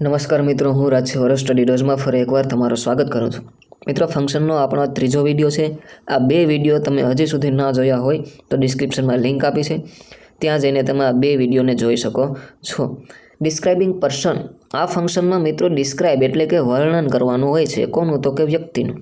નમસ્કાર મિત્રો, હું રાજ વરસ સ્ટડી ડોઝમાં ફરી એકવાર તમારું સ્વાગત કરું છું. મિત્રો ફંક્શનનો આપણો ત્રીજો વીડિયો છે. આ બે વીડિયો તમે હજી સુધી ના જોયા હોય તો ડિસ્ક્રિપ્શનમાં લિંક આપી છે. ત્યાં જઈને તમે આ બે વિડીયોને જોઈ શકો છો. ડિસ્ક્રાઇબિંગ પર્સન આ ફંક્શનમાં મિત્રો ડિસ્ક્રાઇબ એટલે કે વર્ણન કરવાનું હોય છે. કોનું તો કે વ્યક્તિનું.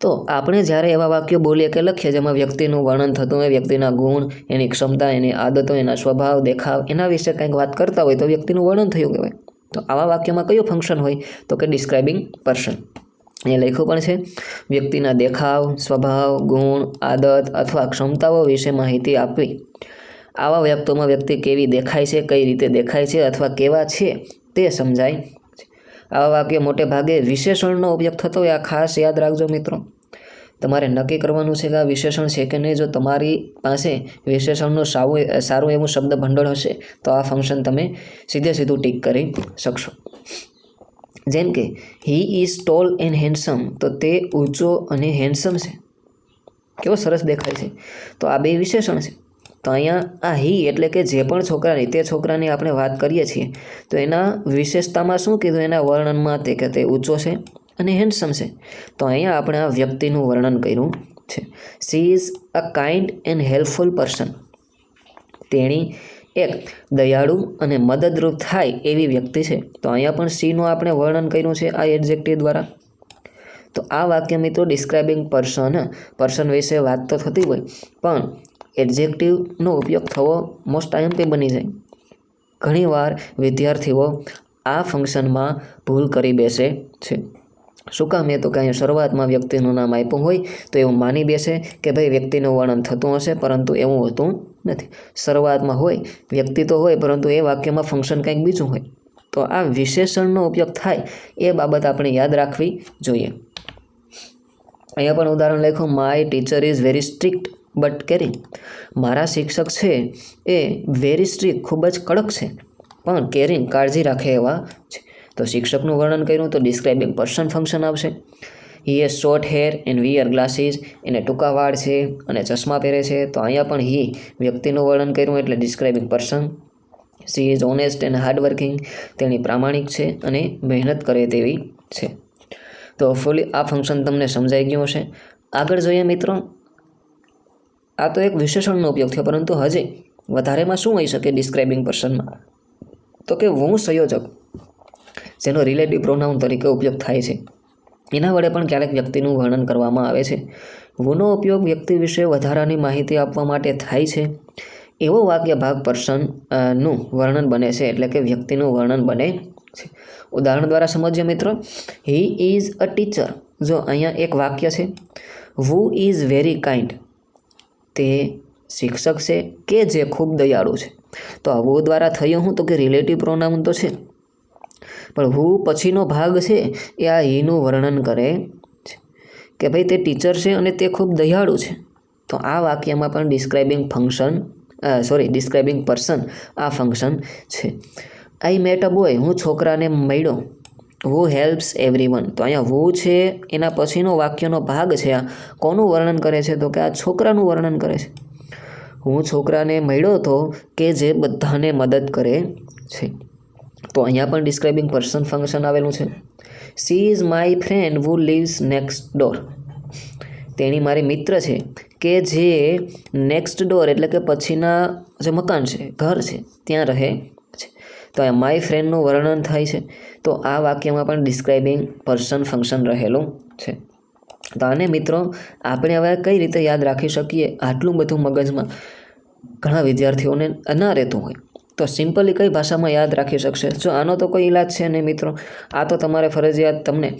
તો આપણે જ્યારે એવા વાક્યો બોલીએ કે લખીએ જેમાં વ્યક્તિનું વર્ણન થતું હોય, વ્યક્તિના ગુણ, એની ક્ષમતા, એની આદતો, એના સ્વભાવ, દેખાવ, એના વિશે કંઈક વાત કરતા હોય તો વ્યક્તિનું વર્ણન થયું કહેવાય. તો આવા વાક્યમાં કયું ફંક્શન હોય? તો કે ડિસ્ક્રાઇબિંગ પર્સન એ લખ્યું પણ છે, વ્યક્તિના દેખાવ, સ્વભાવ, ગુણ, આદત અથવા ક્ષમતાઓ વિશે માહિતી આપવી. આવા વ્યક્તોમાં વ્યક્તિ કેવી દેખાય છે, કઈ રીતે દેખાય છે અથવા કેવા છે તે સમજાય આવા વાક્ય મોટે ભાગે વિશેષણનો ઉપયોગ થતો હોય, આ ખાસ યાદ રાખજો મિત્રો. તમારે નક્કી કરવાનું છે કે આ વિશેષણ છે કે નહીં? જો તમારી પાસે વિશેષણનું સારું સારું એવું શબ્દ ભંડોળ હશે, તો આ ફંક્શન તમે સીધે સીધું ટીક કરી શકશો. જેમ કે he is tall and handsome તો તે ઊંચો અને હેન્ડસમ છે. કેવો સરસ દેખાય છે. તો આ બે વિશેષણ છે. તો અહીંયા આ હી એટલે કે જે પણ છોકરાની, તે છોકરાની આપણે વાત કરીએ છીએ, તો એના વિશેષતામાં શું કીધું? એના વર્ણનમાં તે કે તે ઊંચો છે. અને હેન્ડસમ છે. તો અહીંયા આપણે આ વ્યક્તિનું વર્ણન કર્યું છે. She is a kind and helpful person તેણી એક દયાળુ અને મદદરૂપ થાય એવી વ્યક્તિ છે. તો અહીંયા પણ સીનું આપણે વર્ણન કર્યું છે આ એડજેક્ટિવ દ્વારા. તો આ વાક્ય મિત્રો ડિસ્ક્રાઇબિંગ પર્સન પર્સન વિશે વાત તો થતી હોય, પણ એડજેક્ટિવનો ઉપયોગ થવો મોસ્ટ આઈએમપી બની જાય. ઘણીવાર વિદ્યાર્થીઓ આ ફંક્શનમાં ભૂલ કરી બેસે છે. શું કામ એ તો કે અહીંયા શરૂઆતમાં વ્યક્તિનું નામ આપ્યું હોય તો એવું માની બેસે કે ભાઈ વ્યક્તિનું વર્ણન થતું હશે, પરંતુ એવું હોતું નથી. શરૂઆતમાં હોય, વ્યક્તિ તો હોય, પરંતુ એ વાક્યમાં ફંક્શન કંઈક બીજું હોય. તો આ વિશેષણનો ઉપયોગ થાય એ બાબત આપણે યાદ રાખવી જોઈએ. અહીંયા પણ ઉદાહરણ લખો my teacher is very strict but caring મારા શિક્ષક છે એ વેરી સ્ટ્રિક્ટ ખૂબ જ કડક છે, પણ કેરિંગ કાળજી રાખે એવા છે. તો શિક્ષકનું વર્ણન કર્યું તો ડિસ્ક્રાઇબિંગ પર્સન ફંક્શન આવશે. He a short hair and wear glasses એને ટૂંકા વાળ છે અને ચશ્મા પહેરે છે. તો અહીંયા પણ હી વ્યક્તિનું વર્ણન કર્યું એટલે describing person she is honest and hardworking તેણી પ્રામાણિક છે અને મહેનત કરે તેવી છે. તો ફૂલી આ ફંક્શન તમને સમજાઈ ગયું હશે. આગળ જોઈએ મિત્રો. આ તો એક વિશેષણનો ઉપયોગ થયો, પરંતુ હજી વધારેમાં શું હોઈ શકે ડિસ્ક્રાઇબિંગ પર્સનમાં તો કે હું સંયોજક જેનો રિલેટિવ પ્રોનાઉન તરીકે ઉપયોગ થાય છે. એના વડે પણ ક્યારેક વ્યક્તિનું વર્ણન કરવામાં આવે છે. વુનો ઉપયોગ વ્યક્તિ વિશે વધારાની માહિતી આપવા માટે થાય છે. એવો વાક્ય ભાગ પર્સનનું વર્ણન બને છે એટલે કે વ્યક્તિનું વર્ણન બને છે. ઉદાહરણ દ્વારા સમજીએ મિત્રો. હી ઇઝ અ ટીચર જો અહીંયા એક વાક્ય છે. વુ ઇઝ વેરી કાઇન્ડ તે શિક્ષક છે કે જે ખૂબ દયાળુ છે. તો આ વુ દ્વારા થયું હું તો કે રિલેટિવ પ્રોનાઉન તો છે? પણ હુ પછીનો ભાગ છે એ આ હીનું વર્ણન કરે છે કે ભાઈ તે ટીચર છે અને તે ખૂબ દયાળુ છે. તો આ વાક્યમાં પણ describing function sorry, describing person આ ફંક્શન છે. આઈ મેટ અ બોય, હું છોકરાને મળ્યો. હુ હેલ્પ્સ એવરી વન તો અહીંયા હુ છે એના પછીનો વાક્યનો ભાગ છે આ. કોનું વર્ણન કરે છે? તો કે આ છોકરાનું વર્ણન કરે છે. હું છોકરાને મળ્યો હતો કે જે બધાને મદદ કરે છે. તો અહીંયા પણ ડિસ્ક્રાઇબિંગ પર્સન ફંક્શન આવેલું છે. She is my friend who lives next door તેણી મારી મિત્ર છે કે જે નેક્સ્ટ ડોર એટલે કે પછીના જે મકાન છે, ઘર છે, ત્યાં રહે છે. તો આ માય ફ્રેન્ડનું વર્ણન થાય છે. તો આ વાક્યમાં પણ ડિસ્ક્રાઇબિંગ પર્સન ફંક્શન રહેલું છે. તો આને મિત્રો આપણે હવે કઈ રીતે યાદ રાખી શકીએ આટલું બધું મગજમાં ઘણા વિદ્યાર્થીઓને ના રહેતું હોય. તો સિમ્પલી કઈ ભાષામાં યાદ રાખી શકશે? જો આનો તો કોઈ ઈલાજ છે નહીં મિત્રો, આ તો તમારે ફરજિયાત તમને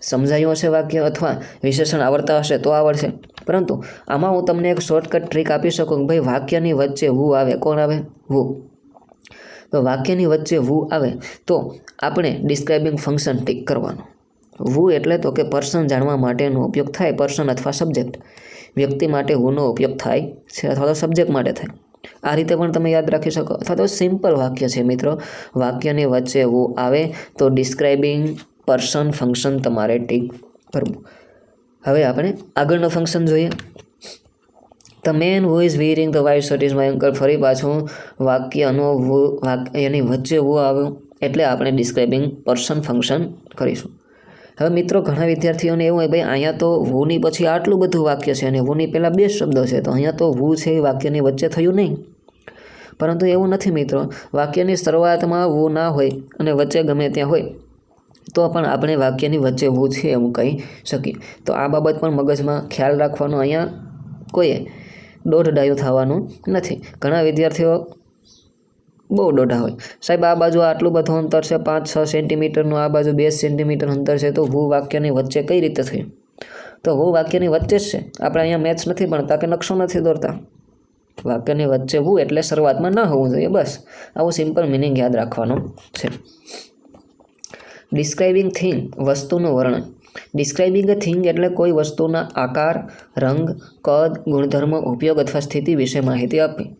સમજાયું હશે વાક્ય અથવા વિશેષણ આવડતા હશે તો આવડશે. પરંતુ આમાં હું તમને એક શોર્ટકટ ટ્રીક આપી શકું કે ભાઈ વાક્યની વચ્ચે વુ આવે? કોણ આવે? વુ તો વાક્યની વચ્ચે વુ આવે તો આપણે ડિસ્ક્રાઇબિંગ ફંક્શન ટીક કરવાનું. વુ એટલે તો કે પર્સન જાણવા માટેનો ઉપયોગ થાય પર્સન અથવા સબ્જેક્ટ વ્યક્તિ માટે હુનો ઉપયોગ થાય છે અથવા તો સબ્જેક્ટ માટે થાય. આ રીતે પણ તમે યાદ રાખી શકો. અથવા તો સિમ્પલ વાક્ય છે મિત્રો. વાક્યની વચ્ચે વુ આવે તો ડિસ્ક્રાઇબિંગ પર્સન ફંક્શન તમારે ટીક કરવું. હવે આપણે આગળનું ફંક્શન જોઈએ. The man who is wearing the white shirt is my uncle ફરી પાછું વાક્યનો વાક્યની વચ્ચે હું આવ્યું એટલે આપણે ડિસ્ક્રાઇબિંગ પર્સન ફંક્શન કરીશું. હવે મિત્રો, ઘણા વિદ્યાર્થીઓને એવું હોય, ભાઈ, અહીંયા તો વુની પછી આટલું બધું વાક્ય છે અને વુની પહેલાં બે શબ્દો છે, તો અહીંયા તો વુ છે એ વાક્યની વચ્ચે થયું નહીં. પરંતુ એવું નથી મિત્રો, વાક્યની શરૂઆતમાં વુ ના હોય અને વચ્ચે ગમે ત્યાં હોય, તો પણ આપણે વાક્યની વચ્ચે વુ છે એવું કહી શકીએ. તો આ બાબત પણ મગજમાં ખ્યાલ રાખવાનો અહીંયા કોઈએ દોઢ ડાયું થવાનું નથી. ઘણા વિદ્યાર્થીઓ બહુ દોઢા હોય. સાહેબ, આ બાજુ આટલું બધું અંતર છે, પાંચ છ સેન્ટીમીટરનું આ બાજુ બે સેન્ટીમીટર અંતર છે, તો હું વાક્યની વચ્ચે કઈ રીતે થયું? તો હું વાક્યની વચ્ચે જ છે. આપણે અહીંયા મેથ્સ નથી ભણતા કે નકશો નથી દોરતા. વાક્યની વચ્ચે હું એટલે શરૂઆતમાં ન હોવું જોઈએ, બસ. આવું સિમ્પલ મિનિંગ યાદ રાખવાનું છે. ડિસ્ક્રાઇબિંગ થિંગ વસ્તુનું વર્ણન. ડિસ્ક્રાઇબિંગ અ થિંગ એટલે કોઈ વસ્તુના આકાર, રંગ, કદ, ગુણધર્મ, ઉપયોગ અથવા સ્થિતિ વિશે માહિતી આપવી.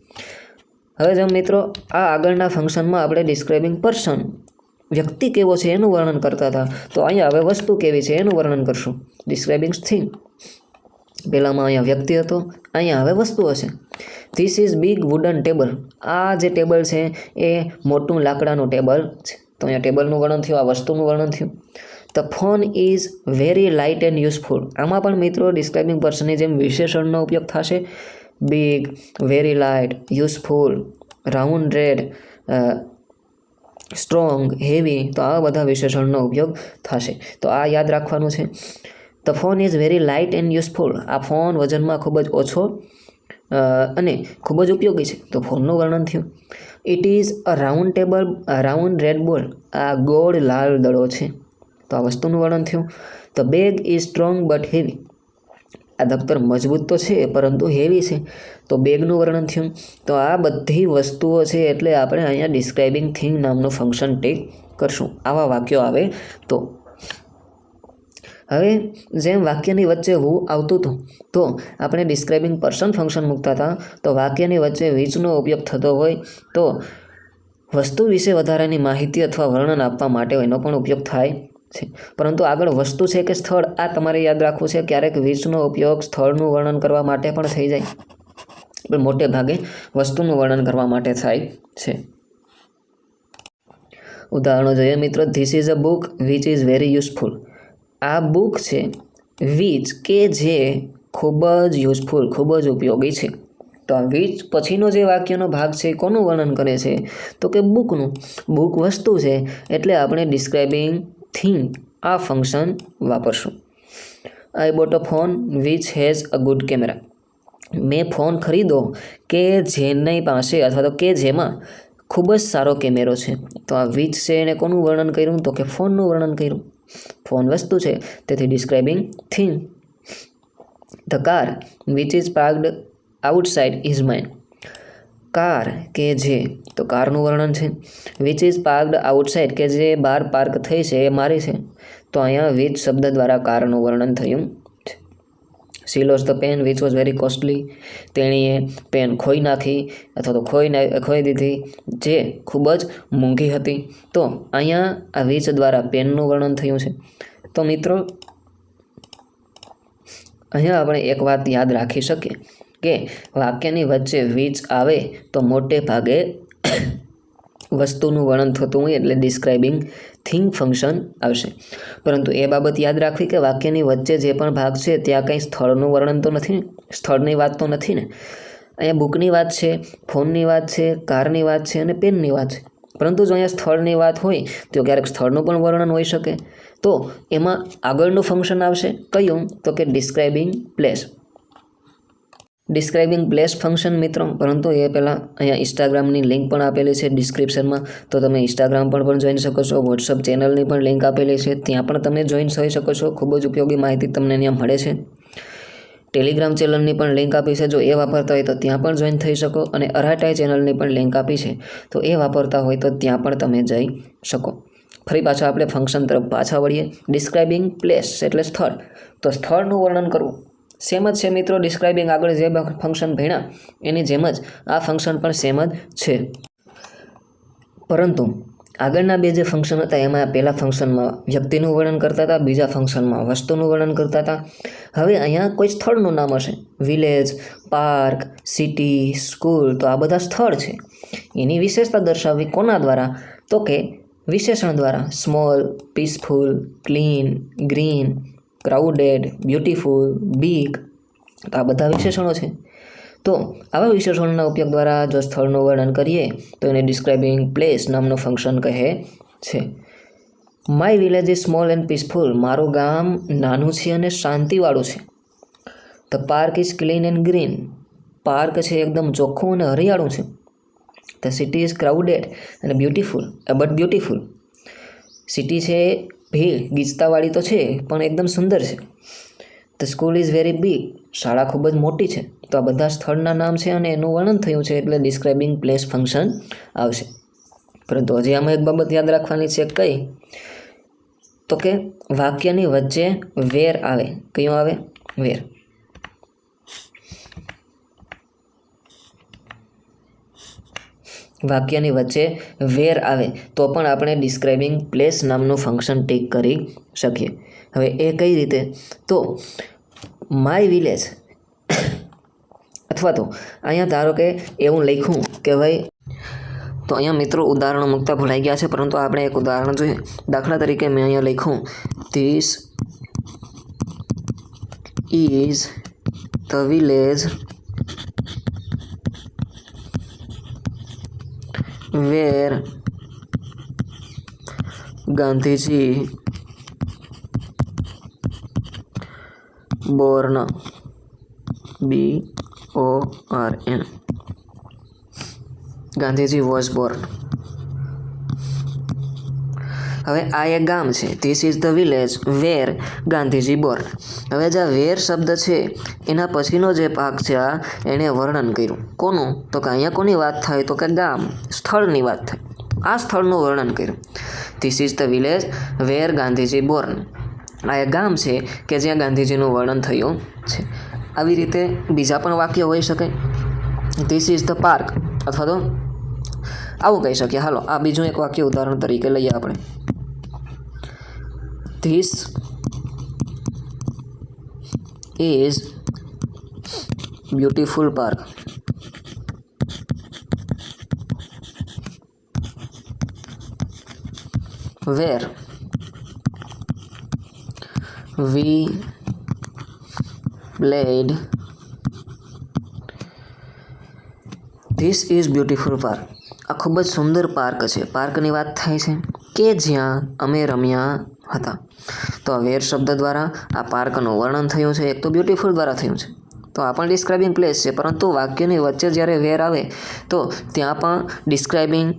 હવે જો મિત્રો, આ આગળના ફંક્શનમાં આપણે ડિસ્ક્રાઇબિંગ પર્સન વ્યક્તિ કેવો છે એનું વર્ણન કરતા હતા. તો અહીંયા હવે વસ્તુ કેવી છે એનું વર્ણન કરશું. ડિસ્ક્રાઇબિંગ થિંગ પહેલાંમાં અહીંયા વ્યક્તિ હતો, અહીંયા હવે વસ્તુ હશે. This is big wooden table આ જે ટેબલ છે, એ મોટું લાકડાનું ટેબલ છે. તો અહીંયા ટેબલનું વર્ણન થયું, આ વસ્તુનું વર્ણન થયું. The phone is very light and useful આમાં પણ મિત્રો ડિસ્ક્રાઇબિંગ પર્સનની જેમ વિશેષણનો ઉપયોગ થશે. Big very light, useful round red strong heavy તો આવા બધા વિશેષણનો ઉપયોગ થશે. તો આ યાદ રાખવાનું છે. The phone is very light and useful આ ફોન વજનમાં ખૂબ જ ઓછો અને ખૂબ જ ઉપયોગી છે. તો ફોનનું વર્ણન થયું. It is a round table round red ball આ ગોળ લાલ દડો છે. તો આ વસ્તુનું વર્ણન થયું. The bag is strong but heavy આ દફતર મજબૂત તો છે, પરંતુ હેવી છે. તો બેગનું વર્ણન થયું. તો આ બધી વસ્તુઓ છે એટલે આપણે અહીંયા ડિસ્ક્રાઇબિંગ થિંગ નામનું ફંક્શન ટેક કરશું. આવા વાક્યો આવે તો. હવે જેમ વાક્યની વચ્ચે હું આવતું હતું, તો આપણે ડિસ્ક્રાઇબિંગ પર્સન ફંક્શન મૂકતા હતા. તો વાક્યની વચ્ચે વીજનો ઉપયોગ થતો હોય તો વસ્તુ વિશે વધારાની માહિતી અથવા વર્ણન આપવા માટે એનો પણ ઉપયોગ થાય. છે. પરંતુ આગળ વસ્તુ છે કે સ્થળ, આ તમારે યાદ રાખવું છે, ક્યારેક વીજનો ઉપયોગ સ્થળનું વર્ણન કરવા માટે પણ થઈ જાય. પણ મોટે ભાગે વસ્તુનું વર્ણન કરવા માટે થાય છે. ઉદાહરણો જોઈએ મિત્રો this is a book which is very useful આ બુક છે વીચ કે જે ખૂબ જ યુઝફુલ ખૂબ જ ઉપયોગી છે. તો આ વીચ પછીનો જે વાક્યનો ભાગ છે, કોનું વર્ણન કરે છે? તો કે બુકનું બુક વસ્તુ છે, એટલે આપણે ડિસ્ક્રાઇબિંગ થિંગ આ function વાપરશું. I bought a phone which has a good camera મેં ફોન ખરીદો કે જેની પાસે અથવા તો કે જેમાં ખૂબ જ સારો કેમેરો છે. તો આ વિચ છે એને કોનું વર્ણન કર્યું? તો કે ફોનનું વર્ણન કર્યું. ફોન વસ્તુ છે. તેથી describing thing the car which is parked outside is mine car કે જે? તો કારનું વર્ણન છે. વિચ ઇઝ પાર્કડ આઉટસાઇડ કે જે બહાર પાર્ક થઈ છે, એ મારી છે. તો અહીંયા વિચ શબ્દ દ્વારા કારનું વર્ણન થયું she lose the pen which was very costly તેણીએ પેન ખોઈ નાખી, અથવા તો ખોઈ ખોઈ દીધી, જે ખૂબ જ મોંઘી હતી. તો અહીંયા આ વીચ દ્વારા પેનનું વર્ણન થયું છે. તો મિત્રો, અહીંયા આપણે એક વાત યાદ રાખી શકીએ. કે વાક્યની વચ્ચે વીજ આવે તો મોટે ભાગે વસ્તુનું વર્ણન થતું હોય એટલે ડિસ્ક્રાઇબિંગ થિંગ ફંક્શન આવશે. પરંતુ એ બાબત યાદ રાખવી કે વાક્યની વચ્ચે જે પણ ભાગ છે ત્યાં કંઈ સ્થળનું વર્ણન તો નથી સ્થળની વાત તો નથી ને? અહીંયા બુકની વાત છે, ફોનની વાત છે, કારની વાત છે અને પેનની વાત છે. પરંતુ જો અહીંયા સ્થળની વાત હોય તો ક્યારેક સ્થળનું પણ વર્ણન હોઈ શકે. તો એમાં આગળનું ફંક્શન આવશે. કયું? તો કે describing place describing place function મિત્રો. પરંતુ એ પહેલાં અહીંયા ઇન્સ્ટાગ્રામની લિંક પણ આપેલી છે ડિસ્ક્રિપ્શનમાં તો તમે ઇન્સ્ટાગ્રામ પર પણ જોઈન શકો છો. વોટ્સઅપ ચેનલની પણ લિંક આપેલી છે. ત્યાં પણ તમે જોઈન થઈ શકો છો. ખૂબ જ ઉપયોગી માહિતી તમને અહીંયા મળે છે. ટેલિગ્રામ ચેનલની પણ લિંક આપી છે. જો એ વાપરતા હોય તો ત્યાં પણ જોઈન થઈ શકો. અને અરાટાઈ ચેનલની પણ લિંક આપી છે. તો એ વાપરતા હોય તો ત્યાં પણ તમે જઈ શકો. ફરી પાછા આપણે ફંક્શન તરફ પાછા વળીએ. ડિસ્ક્રાઇબિંગ પ્લેસ એટલે સ્થળ. તો સ્થળનું વર્ણન કરવું. સેમ જ છે મિત્રો ડિસ્ક્રાઇબિંગ આગળ જે ફંક્શન ભણ્યા, એની જેમ જ આ ફંક્શન પણ સેમ જ છે. પરંતુ આગળના બે જે ફંક્શન હતા, એમાં પહેલાં ફંક્શનમાં વ્યક્તિનું વર્ણન કરતા હતા, બીજા ફંક્શનમાં વસ્તુનું વર્ણન કરતા હતા. હવે અહીંયા કોઈ સ્થળનું નામ હશે. વિલેજ પાર્ક સિટી સ્કૂલ તો આ બધા સ્થળ છે. એની વિશેષતા દર્શાવવી કોના દ્વારા? તો કે વિશેષણ દ્વારા. Small peaceful clean green crowded, beautiful, big, તો આ બધા વિશેષણો છે. તો આવા વિશેષણોના ઉપયોગ દ્વારા જો સ્થળનું વર્ણન કરીએ, તો એને ડિસ્ક્રાઇબિંગ પ્લેસ નામનું ફંક્શન કહે છે. My village is small and peaceful મારું ગામ નાનું છે અને શાંતિવાળું છે. The park is clean and green park છે એકદમ ચોખ્ખું અને હરિયાળું છે. ધ સિટી ઇઝ ક્રાઉડેડ અને બ્યુટીફુલ બટ બ્યુટીફુલ સિટી છે ભીડ ગીચતાવાળી તો છે, પણ એકદમ સુંદર છે. The school is very big શાળા ખૂબ જ મોટી છે. તો આ બધા સ્થળના નામ છે અને એનું વર્ણન થયું છે એટલે ડિસ્ક્રાઇબિંગ પ્લેસ ફંક્શન આવશે. પરંતુ હજી આમાં એક બાબત યાદ રાખવાની છે કઈ? તો કે વાક્યની વચ્ચે વેર આવે. કયું આવે? વેર. વાક્યની વચ્ચે વેર આવે, તો પણ આપણે ડિસ્ક્રાઇબિંગ પ્લેસ નામનું ફંક્શન ટીક કરી શકીએ. હવે એ કઈ રીતે? તો માય વિલેજ અથવા તો અહીંયા ધારો કે એવું લખ્યું કે ભાઈ, તો અહીંયા મિત્રો ઉદાહરણો મૂકતા ભૂલાઈ ગયા છે, પરંતુ આપણે એક ઉદાહરણ જોઈએ. દાખલા તરીકે મેં અહીંયા લખ્યું this is the village where Gandhiji. born B O R N. Gandhiji was born. હવે આ એક ગામ છે. This is the village where Gandhiji born હવે જે આ વેર શબ્દ છે, એના પછીનો જે પાક છે, આ એણે વર્ણન કર્યું. કોનું? તો કે અહીંયા કોની વાત થાય? તો કે ગામ. સ્થળની વાત થાય. આ સ્થળનું વર્ણન કર્યું. This is the village where Gandhiji born આ એક ગામ છે કે જ્યાં ગાંધીજીનું વર્ણન થયું છે. આવી રીતે બીજા પણ વાક્ય હોઈ શકે. ધીસ ઇઝ ધ પાર્ક અથવા તો આવું કહી શકીએ. હાલો, આ બીજું એક વાક્ય ઉદાહરણ તરીકે લઈએ આપણે. This is beautiful park where we played this is beautiful park આ ખૂબ જ સુંદર પાર્ક છે. પાર્કની વાત થાય છે કે જ્યાં અમે રમ્યા હતા. તો આ વેર શબ્દ દ્વારા આ પાર્કનું વર્ણન થયું છે, એક તો બ્યુટીફુલ દ્વારા થયું છે. તો આ પણ ડિસ્ક્રાઇબિંગ પ્લેસ છે, પરંતુ વાક્યની વચ્ચે જ્યારે વેર આવે, તો ત્યાં પણ ડિસ્ક્રાઇબિંગ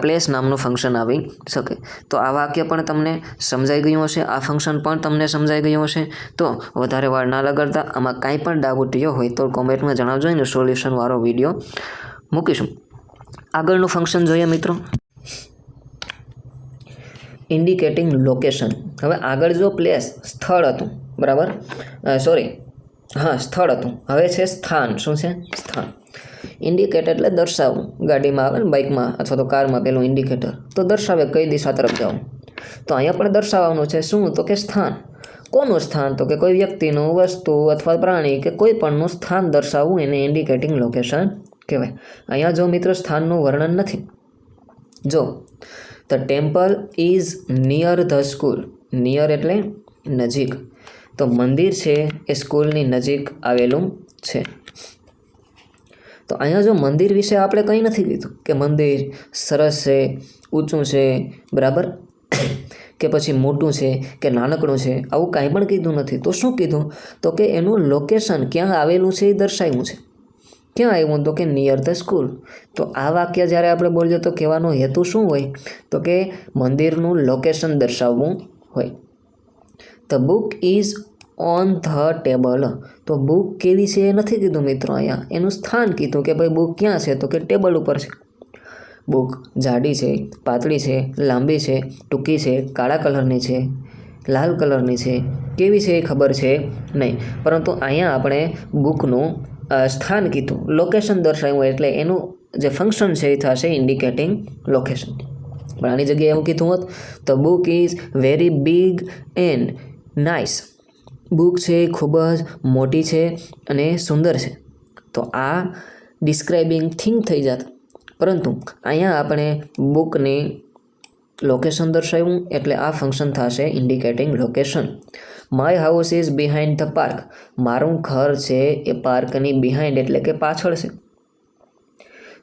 પ્લેસ નામનું ફંક્શન આવી શકે. તો આ વાક્ય પણ તમને સમજાઈ ગયું હશે, આ ફંક્શન પણ તમને સમજાઈ ગયું હશે. તો વધારે વાર ના લગાડતા, આમાં કાંઈ પણ ડાઉટ હોય તો કોમેન્ટમાં જણાવજો ને સોલ્યુશનવાળો વીડિયો મૂકીશું. આગળનું ફંક્શન જોઈએ મિત્રો. ઇન્ડિકેટિંગ લોકેશન હવે આગળ જો પ્લેસ સ્થળ હતું, બરાબર? સોરી હા, સ્થળ હતું. હવે છે સ્થાન. શું છે? સ્થાન. ઇન્ડિકેટર એટલે દર્શાવવું. ગાડીમાં આવે ને બાઇકમાં અથવા તો કારમાં પેલું ઇન્ડિકેટર તો દર્શાવે કઈ દિશા તરફ જવું. તો અહીંયા પણ દર્શાવવાનું છે શું? તો કે સ્થાન. કોનું સ્થાન? તો કે કોઈ વ્યક્તિનું, વસ્તુ અથવા પ્રાણી કે કોઈ પણનું સ્થાન દર્શાવવું એને ઇન્ડિકેટિંગ લોકેશન કહેવાય. અહીંયા જો મિત્રો સ્થાનનું વર્ણન નથી. જો the temple is near the school near એટલે નજીક. તો મંદિર છે એ સ્કૂલની નજીક આવેલું છે. તો અહીંયા જો મંદિર વિશે આપણે કંઈ નથી કીધું કે મંદિર સરસ છે, ઊંચું છે, બરાબર? કે પછી મોટું છે, કે નાનકડું છે, આવું કાંઈ પણ કીધું નથી. તો શું કીધું? તો કે એનું લોકેશન ક્યાં આવેલું છે એ દર્શાવ્યું છે. ક્યાં આવ્યું તો કે નિયર ધ સ્કૂલ તો આ વાક્ય જ્યારે આપણે બોલીએ તો કહેવાનો હેતુ શું હોય? તો કે મંદિરનું લોકેશન દર્શાવવું હોય. The book is on the table તો બુક કેવી છે એ નથી કીધું મિત્રો અહીંયા. એનું સ્થાન કીધું કે ભાઈ બુક ક્યાં છે? તો કે ટેબલ ઉપર છે. બુક જાડી છે, પાતળી છે, લાંબી છે, ટૂંકી છે, કાળા કલરની છે, લાલ કલરની છે. કેવી છે એ ખબર છે? નહીં. પરંતુ અહીંયા આપણે બુકનું સ્થાન કીધું. લોકેશન દર્શાવ્યું એટલે એનું જે ફંક્શન છે એ થશે ઇન્ડિકેટિંગ લોકેશન પણ આની જગ્યાએ એવું કીધું હોત તો book is very big and nice book છે ખૂબ જ મોટી છે અને સુંદર છે. તો આ ડિસ્ક્રાઇબિંગ થિંગ થઈ જાત. પરંતુ અહીંયા આપણે બુકની લોકેશન દર્શાવ્યું એટલે આ ફંક્શન થશે indicating location my house is behind the park મારું ઘર છે એ પાર્કની બિહાઇન્ડ એટલે કે પાછળ છે.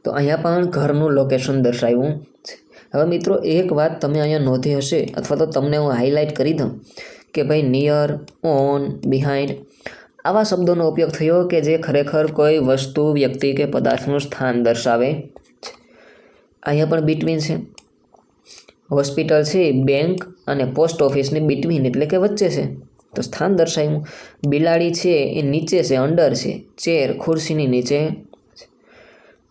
તો અહીંયા પણ ઘરનું લોકેશન દર્શાવ્યું છે. હવે મિત્રો, એક વાત તમે અહીંયા નોંધી હશે અથવા તો તમને હું હાઇલાઇટ કરી દઉં કે ભાઈ નિયર ઓન બિહાઇન્ડ આવા શબ્દોનો ઉપયોગ થયો કે જે ખરેખર કોઈ વસ્તુ, વ્યક્તિ કે પદાર્થનું સ્થાન દર્શાવે છે. અહીંયા પણ બિટવીન છે. હોસ્પિટલ છે બેંક અને પોસ્ટ ઓફિસની બિટવીન એટલે કે વચ્ચે છે. તો સ્થાન દર્શાવ્યું બિલાડી છે એ નીચે છે અંડર છે. ચેર ખુરશીની નીચે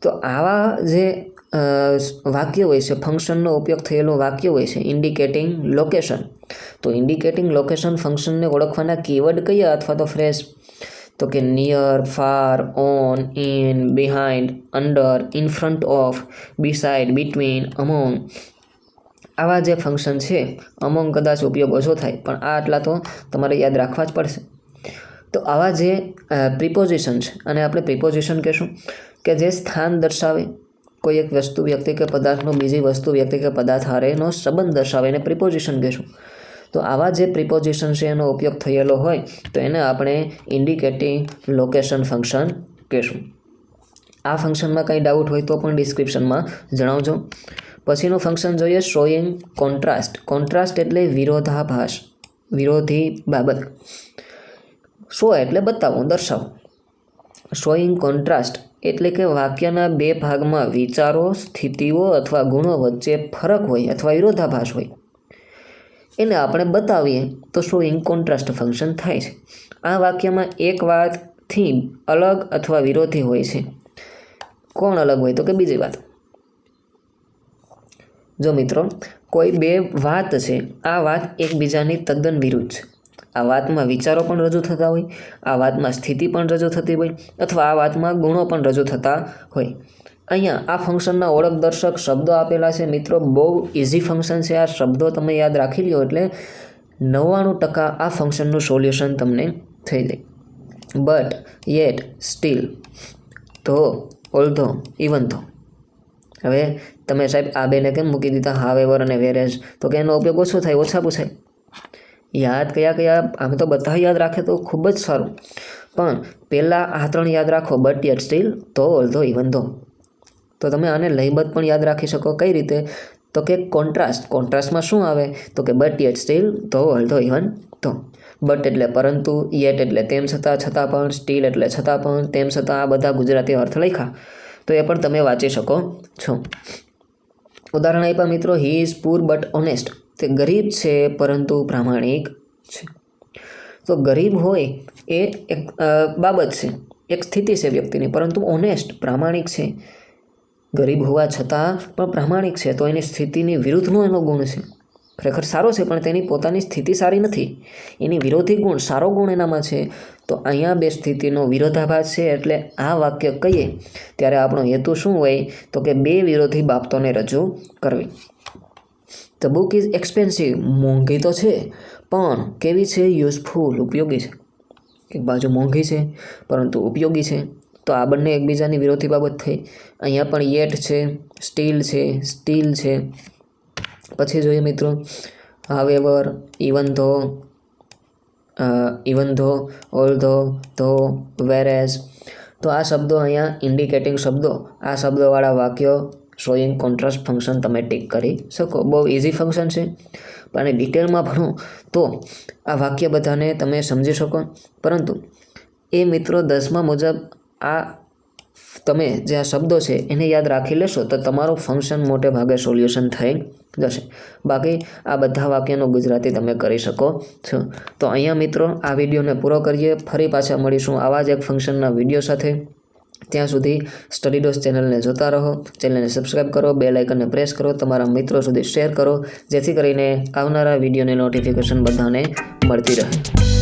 તો આવા જે વાક્ય હોય છે, ફંક્શનનો ઉપયોગ થયેલો વાક્ય હોય છે, ઇન્ડિકેટિંગ લોકેશન. તો ઇન્ડિકેટિંગ લોકેશન ફંક્શનને ઓળખવાના કીવર્ડ કયા અથવા તો ફ્રેશ તો કે near, far, on, in, behind, under, in front of, beside, between, among. આવા જે ફંક્શન છે, અમોંગ કદાચ ઉપયોગ ઓછો થાય, પણ આ આટલા તો તમારે યાદ રાખવા જ પડશે. તો આવા જે પ્રિપોઝિશન છે, અને આપણે પ્રિપોઝિશન કહેશું કે જે સ્થાન દર્શાવે, કોઈ એક વસ્તુ વ્યક્તિ કે પદાર્થનો, બીજી વસ્તુ વ્યક્તિ કે પદાર્થ હારેનો સંબંધ દર્શાવે એને પ્રિપોઝિશન કહેશું. તો આવા જે પ્રિપોઝિશન છે, એનો ઉપયોગ થયેલો હોય, તો એને આપણે ઇન્ડિકેટિંગ લોકેશન ફંક્શન કહેશું. આ ફંક્શનમાં કંઈ ડાઉટ હોય તો પણ ડિસ્ક્રિપ્શનમાં જણાવજો. પછીનું ફંક્શન જોઈએ શોઈંગ કોન્ટ્રાસ્ટ કોન્ટ્રાસ્ટ એટલે વિરોધાભાસ, વિરોધી બાબત. શો એટલે બતાવો, દર્શાવો. શોઈંગ કોન્ટ્રાસ્ટ એટલે કે વાક્યના બે ભાગમાં વિચારો, સ્થિતિઓ અથવા ગુણો વચ્ચે ફરક હોય અથવા વિરોધાભાસ હોય. એને આપણે બતાવીએ તો શોઈંગ કોન્ટ્રાસ્ટ ફંક્શન થાય છે. આ વાક્યમાં એક વાતથી અલગ અથવા વિરોધી હોય છે. કોણ અલગ હોય તો કે બીજી વાત? જો મિત્રો, કોઈ બે વાત છે, આ વાત એકબીજાની તદ્દન વિરુદ્ધ છે. આ વાતમાં વિચારો પણ રજૂ થતા હોય, આ વાતમાં સ્થિતિ પણ રજૂ થતી હોય, અથવા આ વાતમાં ગુણો પણ રજૂ થતા હોય. અહીંયા આ ફંક્શનના ઓળખ દર્શક શબ્દો આપેલા છે મિત્રો, બહુ ઇઝી ફંક્શન છે. આ શબ્દો તમે યાદ રાખી લ્યો એટલે નવ્વાણું ટકા આ ફંક્શનનું સોલ્યુશન તમને થઈ જાય. બટ યેટ સ્ટીલ ધો ઓલ્ધો ઇવન ધો હવે તમે સાહેબ આ બેને કેમ મૂકી દીધા? હાવ એવર અને વેરેજ તો કે એનો ઉપયોગ ઓછો થાય, ઓછા પૂછાય. યાદ કયા કયા? આમ તો બધા યાદ રાખે તો ખૂબ જ સારું. પણ પહેલાં આ ત્રણ યાદ રાખો બટ યટ સ્ટીલ તો ઓલ્ધો ઇવન ધો તો તમે આને લયબદ્ધ પણ યાદ રાખી શકો. કઈ રીતે? તો કે કોન્ટ્રાસ્ટ કોન્ટ્રાસ્ટમાં શું આવે? તો કે બટ યટ સ્ટીલ તો ઓલ્ધો ઇવન ધો બટ એટલે પરંતુ યેટ એટલે તેમ છતાં છતાં પણ સ્ટીલ એટલે છતાં પણ, તેમ છતાં આ બધા ગુજરાતી અર્થ લખ્યા. તો એ પણ તમે વાંચી શકો છો. ઉદાહરણ આપ્યા મિત્રો he is poor but honest તે ગરીબ છે, પરંતુ પ્રામાણિક છે. તો ગરીબ હોય એ એક બાબત છે. એક સ્થિતિ છે વ્યક્તિની, પરંતુ ઓનેસ્ટ પ્રામાણિક છે. ગરીબ હોવા છતાં પણ પ્રામાણિક છે, તો એની સ્થિતિની વિરુદ્ધનો એનો ગુણ છે. ખરેખર સારો છે, પણ તેની પોતાની સ્થિતિ સારી નથી. એની વિરોધી ગુણ સારો ગુણ એનામાં છે. તો અહીંયા બે સ્થિતિનો વિરોધાભાસ છે, એટલે આ વાક્ય કહીએ, ત્યારે આપણો હેતુ શું હોય? તો કે બે વિરોધી બાબતોને રજૂ કરવી. ધ બુક ઇઝ એક્સપેન્સિવ મોંઘી તો છે, પણ કેવી છે? યુઝફુલ ઉપયોગી છે. એક બાજુ મોંઘી છે, પરંતુ ઉપયોગી છે. તો આ બંને એકબીજાની વિરોધી બાબત થઈ. અહીંયા પણ યેટ છે સ્ટીલ છે સ્ટીલ છે. પછી જોઈએ મિત્રો however even though even though although though whereas તો આ શબ્દો અહીંયા ઇન્ડિકેટિંગ શબ્દો, આ શબ્દોવાળા વાક્યો શોઈંગ કોન્ટ્રાસ્ટ ફંક્શન તમે ટીક કરી શકો. બહુ ઇઝી ફંક્શન છે. પણ એ ડિટેલમાં ભણો તો આ વાક્ય બધાને તમે સમજી શકો. પરંતુ એ મિત્રો દસમા મુજબ આ તમે જે આ શબ્દો છે એને યાદ રાખી લેશો તો તમારું ફંક્શન મોટે ભાગે સોલ્યુશન થઈ જશે. બાકી આ બધા વાક્યનો ગુજરાતી તમે કરી શકો છો. તો અહીંયા મિત્રો આ વિડીયોને પૂરો કરીએ. ફરી પાછા મળીશું આવા જ એક ફંક્શનના વીડિયો સાથે. ત્યાં સુધી સ્ટડી ડોઝ ચેનલને જોતા રહો. ચેનલને સબસ્ક્રાઈબ કરો. બે લાઇકનને પ્રેસ કરો. તમારા મિત્રો સુધી શેર કરો. જેથી કરીને આવનારા વિડીયોની નોટિફિકેશન બધાને મળતી રહે.